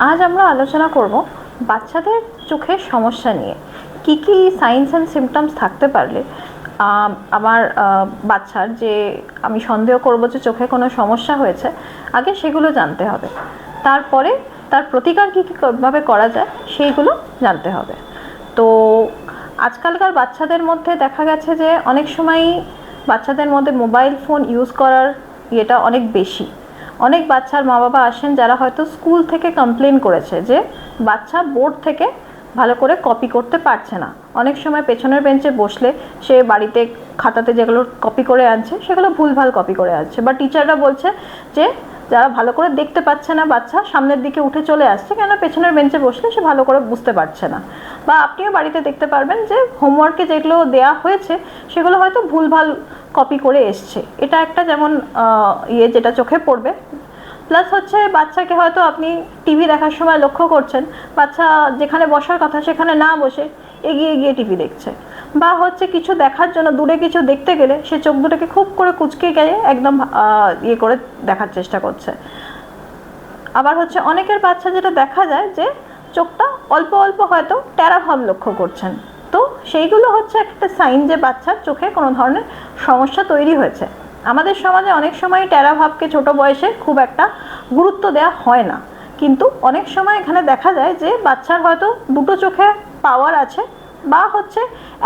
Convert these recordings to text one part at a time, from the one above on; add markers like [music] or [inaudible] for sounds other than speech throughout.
আজ আমরা আলোচনা করব বাচ্চাদের চোখের সমস্যা নিয়ে। কি কি সাইন্স অ্যান্ড সিমটমস থাকতে পারলে আমার বাচ্চার যে আমি সন্দেহ করব যে চোখে কোনো সমস্যা হয়েছে, আগে সেগুলো জানতে হবে। তারপরে তার প্রতিকার কী কীভাবে করা যায়, সেইগুলো জানতে হবে। তো আজকালকার বাচ্চাদের মধ্যে দেখা গেছে যে অনেক সময়ই বাচ্চাদের মধ্যে মোবাইল ফোন ইউজ করার ইয়েটা অনেক বেশি। অনেক বাচ্চার মা বাবা আসেন যারা হয়তো স্কুল থেকে কমপ্লেন করেছে যে বাচ্চা বোর্ড থেকে ভালো করে কপি করতে পারছে না। অনেক সময় পেছনের বেঞ্চে বসলে সে বাড়িতে খাতাতে যেগুলো কপি করে আনছে, সেগুলো ভুলভাল কপি করে আনছে। বা টিচাররা বলছে যে যারা ভালো করে দেখতে পাচ্ছে না বাচ্চা সামনের দিকে উঠে চলে আসছে, কেন পেছনের বেঞ্চে বসলে সে ভালো করে বুঝতে পারছে না। বা আপনিও বাড়িতে দেখতে পারবেন যে হোমওয়ার্কে যেগুলো দেয়া হয়েছে, সেগুলো হয়তো ভুলভাল কপি করে এসছে। এটা একটা যেমন ইয়ে যেটা চোখে পড়বে। প্লাস হচ্ছে বাচ্চাকে হয়তো আপনি টিভি দেখার সময় লক্ষ্য করছেন, বাচ্চা যেখানে বসার কথা সেখানে না বসে এগিয়ে গিয়ে টিভি দেখছে। বা হচ্ছে কিছু দেখার জন্য, দূরে কিছু দেখতে গেলে সে চোখ দুটোকে খুব করে কুচকে গিয়ে একদম ইয়ে করে দেখার চেষ্টা করছে। আবার হচ্ছে অনেকের বাচ্চা যেটা দেখা যায় যে চোখটা অল্প অল্প হয়তো ট্যারা ভাব লক্ষ্য করছেন। তো সেইগুলো হচ্ছে একটা সাইন যে বাচ্চার চোখে কোনো ধরনের সমস্যা তৈরি হয়েছে। আমাদের সমাজে অনেক সময় ট্যারা ভাবকে ছোট বয়সে খুব একটা গুরুত্ব দেওয়া হয় না। কিন্তু অনেক সময় এখানে দেখা যায় যে বাচ্চার হয়তো দুটো চোখে পাওয়ার আছে বা হচ্ছে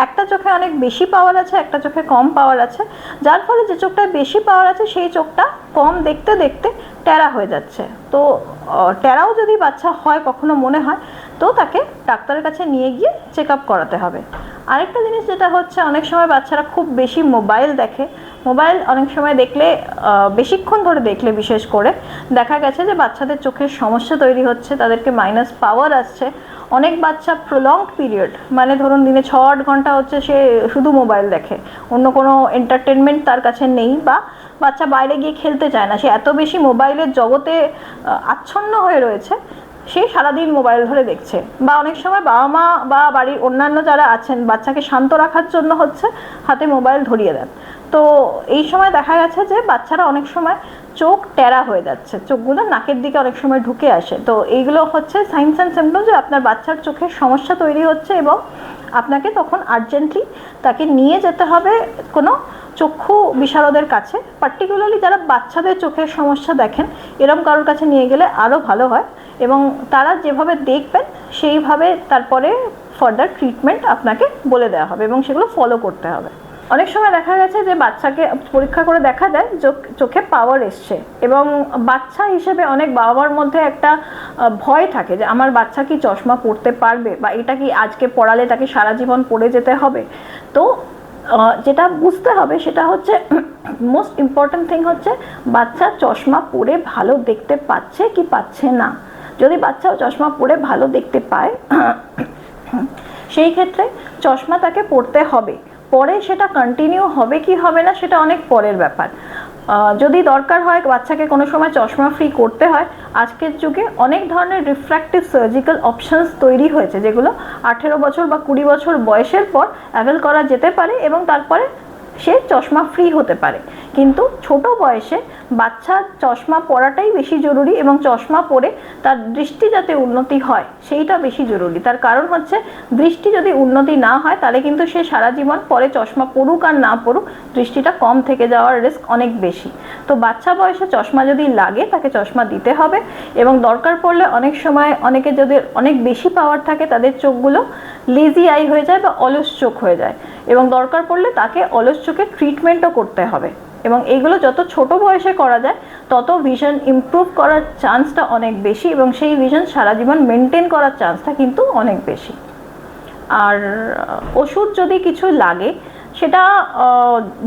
একটা চোখে অনেক বেশি পাওয়ার আছে, একটা চোখে কম পাওয়ার আছে। যার ফলে যে চোখটায় বেশি পাওয়ার আছে, সেই চোখটা কম দেখতে দেখতে ট্যারা হয়ে যাচ্ছে। তো ট্যারাও যদি বাচ্চা হয়, কখনো মনে হয়, তো তাকে ডাক্তারের কাছে নিয়ে গিয়ে চেক আপ করাতে হবে। আরেকটা জিনিস যেটা হচ্ছে, অনেক সময় বাচ্চারা খুব বেশি মোবাইল দেখে। মোবাইল অনেক সময় দেখলে বেশিক্ষণ ধরে দেখলে বিশেষ করে। দেখা গেছে যে বাচ্চাদের চোখের সমস্যা তৈরি হচ্ছে, তাদেরকে মাইনাস পাওয়ার আসছে। অনেক বাচ্চা প্রলং পিরিয়ড মানে ধরুন দিনে ছ আট ঘণ্টা হচ্ছে সে শুধু মোবাইল দেখে। অন্য কোনো এন্টারটেনমেন্ট তার কাছে নেই বা বাচ্চা বাইরে গিয়ে খেলতে চায় না। সে এত বেশি মোবাইলের জগতে আচ্ছন্ন হয়ে রয়েছে, সে সারাদিন মোবাইল ধরে দেখছে। বা অনেক সময় বাবা মা বা বাড়ির অন্যান্য যারা আছেন, বাচ্চাকে শান্ত রাখার জন্য হচ্ছে হাতে মোবাইল ধরিয়ে দেন। তো এই সময় দেখা গেছে যে বাচ্চারা অনেক সময় চোখ টেরা হয়ে যাচ্ছে। চোখগুলো নাকের দিকে অনেক সময় ঢুকে আসে। তো এইগুলো হচ্ছে সাইন্স অ্যান্ড সিমটম যে আপনার বাচ্চার চোখের সমস্যা তৈরি হচ্ছে এবং আপনাকে তখন আর্জেন্টলি তাকে নিয়ে যেতে হবে কোনো চক্ষু বিশারদের কাছে। পার্টিকুলারলি যারা বাচ্চাদের চোখের সমস্যা দেখেন, এরম কারোর কাছে নিয়ে গেলে আরও ভালো হয় এবং তারা যেভাবে দেখবেন, সেইভাবে তারপরে ফার্দার ট্রিটমেন্ট আপনাকে বলে দেওয়া হবে এবং সেগুলো ফলো করতে হবে। অনেক সময় দেখা গেছে যে বাচ্চাকে পরীক্ষা করে দেখা যায় চোখ- পাওয়ার এসছে এবং বাচ্চা হিসেবে অনেক বাবা মার মধ্যে একটা ভয় থাকে যে আমার বাচ্চা কি চশমা পড়তে পারবে বা এটা কি আজকে পড়ালে তাকে সারা জীবন পড়ে যেতে হবে? তো যেটা বুঝতে হবে সেটা হচ্ছে মোস্ট ইম্পর্ট্যান্ট থিং হচ্ছে বাচ্চা চশমা পরে ভালো দেখতে পাচ্ছে কি পাচ্ছে না? যদি বাচ্চা চশমা পরে ভালো দেখতে পায়, [clears throat] সেই ক্ষেত্রে চশমা তাকে পড়তে হবে। পরে সেটা কন্টিনিউ হবে কি হবে না সেটা অনেক পরের ব্যাপার। যদি দরকার হয় বাচ্চাকে কোনো সময় চশমা ফ্রি করতে হয়, আজকের যুগে অনেক ধরনের রিফ্র্যাক্টিভ সার্জিক্যাল অপশানস তৈরি হয়েছে, যেগুলো আঠেরো বছর বা কুড়ি বছর বয়সের পর অ্যাভেল করা যেতে পারে এবং তারপরে সে চশমা ফ্রি হতে পারে। কিন্তু ছোট বয়সে বাচ্চার চশমা পরাটাই বেশি জরুরি এবং চশমা পরে তার দৃষ্টি যাতে উন্নতি হয়, সেইটা বেশি জরুরি। তার কারণ হচ্ছে, দৃষ্টি যদি উন্নতি না হয়, তাহলে কিন্তু সে সারা জীবন পরে চশমা পড়ুক আর না পড়ুক দৃষ্টিটা কম থেকে যাওয়ার রিস্ক অনেক বেশি। তো বাচ্চা বয়সে চশমা যদি লাগে, তাকে চশমা দিতে হবে এবং দরকার পড়লে অনেক সময় অনেকে যদি অনেক বেশি পাওয়ার থাকে, তাদের চোখগুলো লেজি আই হয়ে যায় বা অলস চোখ হয়ে যায়। এবং দরকার পড়লে তাকে অলস চোখের ট্রিটমেন্টও করতে হবে। এবং এইগুলো যত ছোট বয়সে করা যায়, তত ভিশন ইমপ্রুভ করার চান্সটা অনেক বেশি এবং সেই ভিশন সারা জীবন মেনটেন করার চান্সটা কিন্তু অনেক বেশি। আর ওষুধ যদি কিছু লাগে, সেটা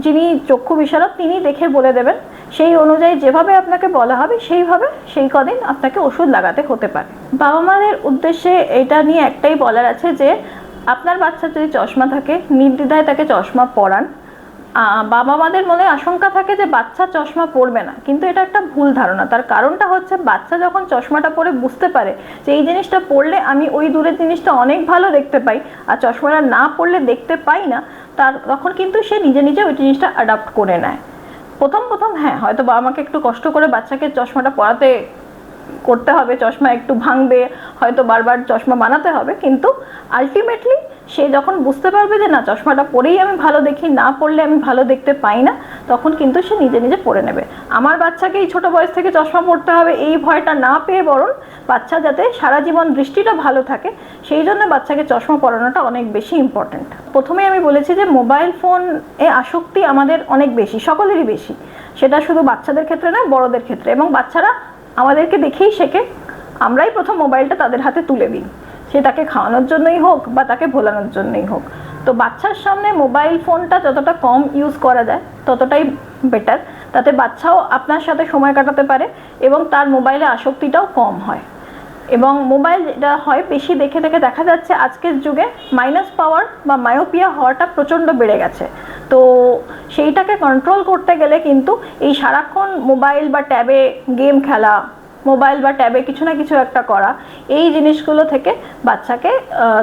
যিনি চক্ষু বিশারদ, তিনি দেখে বলে দেবেন। সেই অনুযায়ী যেভাবে আপনাকে বলা হবে, সেইভাবে সেই কদিন আপনাকে ওষুধ লাগাতে হতে পারে। বাবা মাদের উদ্দেশ্যে এটা নিয়ে একটাই বলার আছে যে, আপনার বাচ্চার যদি চশমা থাকে, নির্দ্বিধায় তাকে চশমা পরান। বাবা মাদের মনে আশঙ্কা থাকে যে বাচ্চা চশমা পরবে না। কিন্তু এটা একটা ভুল ধারণা। তার কারণটা হচ্ছে বাচ্চা যখন চশমাটা পরে বুঝতে পারে যে এই জিনিসটা পড়লে আমি ওই দূরের জিনিসটা অনেক ভালো দেখতে পাই আর চশমাটা না পড়লে দেখতে পাই না, তার তখন কিন্তু সে নিজে নিজে ওই জিনিসটা অ্যাডাপ্ট করে নেয়। প্রথম প্রথম হ্যাঁ হয়তো বাবা মাকে একটু কষ্ট করে বাচ্চাকে চশমাটা পরাতে করতে হবে, চশমা একটু ভাঙবে, হয়তো বারবার চশমা বানাতে হবে, কিন্তু আলটিমেটলি সে যখন বুঝতে পারবে যে না, চশমাটা পরেই আমি ভালো দেখি, না পড়লে আমি ভালো দেখতে পাই না, তখন কিন্তু সে নিজে নিজে পরে নেবে। আমার বাচ্চাকে এই ছোটো বয়স থেকে চশমা পড়তে হবে, এই ভয়টা না পেয়ে বরং বাচ্চা যাতে সারা জীবন দৃষ্টিটা ভালো থাকে, সেই জন্য বাচ্চাকে চশমা পরানোটা অনেক বেশি ইম্পর্ট্যান্ট প্রথমেই আমি বলেছি যে মোবাইল ফোন এ আসক্তি আমাদের অনেক বেশি, সকলেরই বেশি। সেটা শুধু বাচ্চাদের ক্ষেত্রে নয় বড়দের ক্ষেত্রে। এবং বাচ্চারা আমাদেরকে দেখেই শেখে, আমরাই প্রথম মোবাইলটা তাদের হাতে তুলে দিই। সে তাকে খাওয়ানোর জন্যই হোক বা তাকে ভোলানোর জন্যই হোক। তো বাচ্চার সামনে মোবাইল ফোনটা যতটা কম ইউজ করা যায়, ততটাই বেটার তাতে বাচ্চাও আপনার সাথে সময় কাটাতে পারে এবং তার মোবাইলে আসক্তিটাও কম হয়। এবং মোবাইল যেটা হয়, বেশি দেখে দেখে দেখা যাচ্ছে আজকের যুগে মাইনাস পাওয়ার বা মায়োপিয়া হওয়াটা প্রচণ্ড বেড়ে গেছে। তো সেইটাকে কন্ট্রোল করতে গেলে কিন্তু এই সারাক্ষণ মোবাইল বা ট্যাবে গেম খেলা, মোবাইল বা ট্যাবে কিছু না কিছু একটা করা, এই জিনিসগুলো থেকে বাচ্চাকে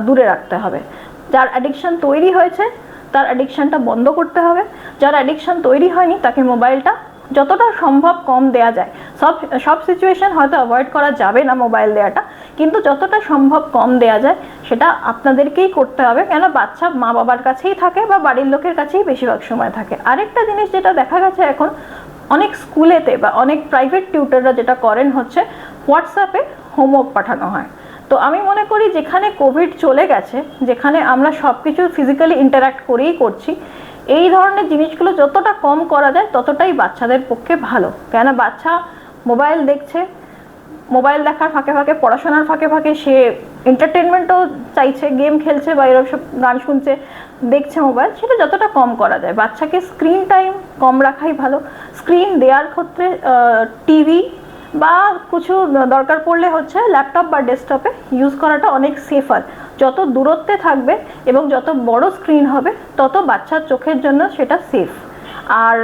দূরে রাখতে হবে। যার অ্যাডিকশান তৈরি হয়েছে, তার অ্যাডিকশানটা বন্ধ করতে হবে। যার অ্যাডিকশান তৈরি হয়নি, তাকে মোবাইলটা যতটা সম্ভব কম দেয়া যায়। সব সব সিচুয়েশন হয়তো অ্যাভয়েড করা যাবে না মোবাইল দেওয়াটা কিন্তু যতটা সম্ভব কম দেয়া যায়, সেটা আপনাদেরকেই করতে হবে। কেন? বাচ্চা মা বাবার কাছেই থাকে বা বাড়ির লোকের কাছেই বেশিরভাগ সময় থাকে। আরেকটা জিনিস যেটা দেখা গেছে এখন, অনেক স্কুলেতে বা অনেক প্রাইভেট টিউটাররা যেটা করেন হচ্ছে হোয়াটসঅ্যাপে হোমওয়ার্ক পাঠানো হয়। তো আমি মনে করি যেখানে কোভিড চলে গেছে, যেখানে আমরা সব কিছু ফিজিক্যালি ইন্টারাক্ট করেই করছি এই ধরনের জিনিসগুলো যতটা কম করা যায়, ততটাই বাচ্চাদের পক্ষে ভালো। কেন বাচ্চা মোবাইল দেখছে, মোবাইল দেখার ফাঁকে ফাঁকে, পড়াশোনার ফাঁকে ফাঁকে সে এন্টারটেনমেন্টও চাইছে গেম খেলছে বা এরকম সব গান শুনছে, দেখছে মোবাইল, সেটা যতটা কম করা যায়। বাচ্চাকে স্ক্রিন টাইম কম রাখাই ভালো। স্ক্রিন দেওয়ার ক্ষেত্রে টিভি বা কিছু দরকার পড়লে হচ্ছে ল্যাপটপ বা ডেস্কটপে ইউজ করাটা অনেক সেফার যত দূরত্বে থাকবে এবং যত বড় স্ক্রিন হবে, তত বাচ্চার চোখের জন্য সেটা সেফ আর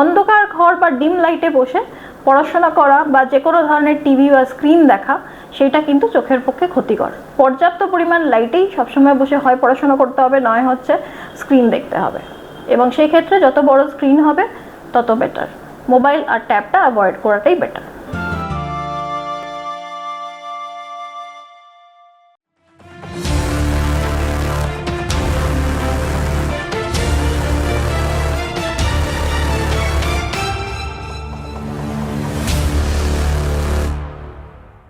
অন্ধকার ঘর বা ডিম লাইটে বসে পড়াশোনা করা বা যে কোনো ধরনের টিভি বা স্ক্রিন দেখা, সেটা কিন্তু চোখের পক্ষে ক্ষতিকর। পর্যাপ্ত পরিমাণ লাইটেই সবসময় বসে হয় পড়াশোনা করতে হবে, নয় হচ্ছে স্ক্রিন দেখতে হবে। এবং সেই ক্ষেত্রে যত বড় স্ক্রিন হবে, তত বেটার মোবাইল আর ট্যাবটা অ্যাভয়েড করাটাই বেটার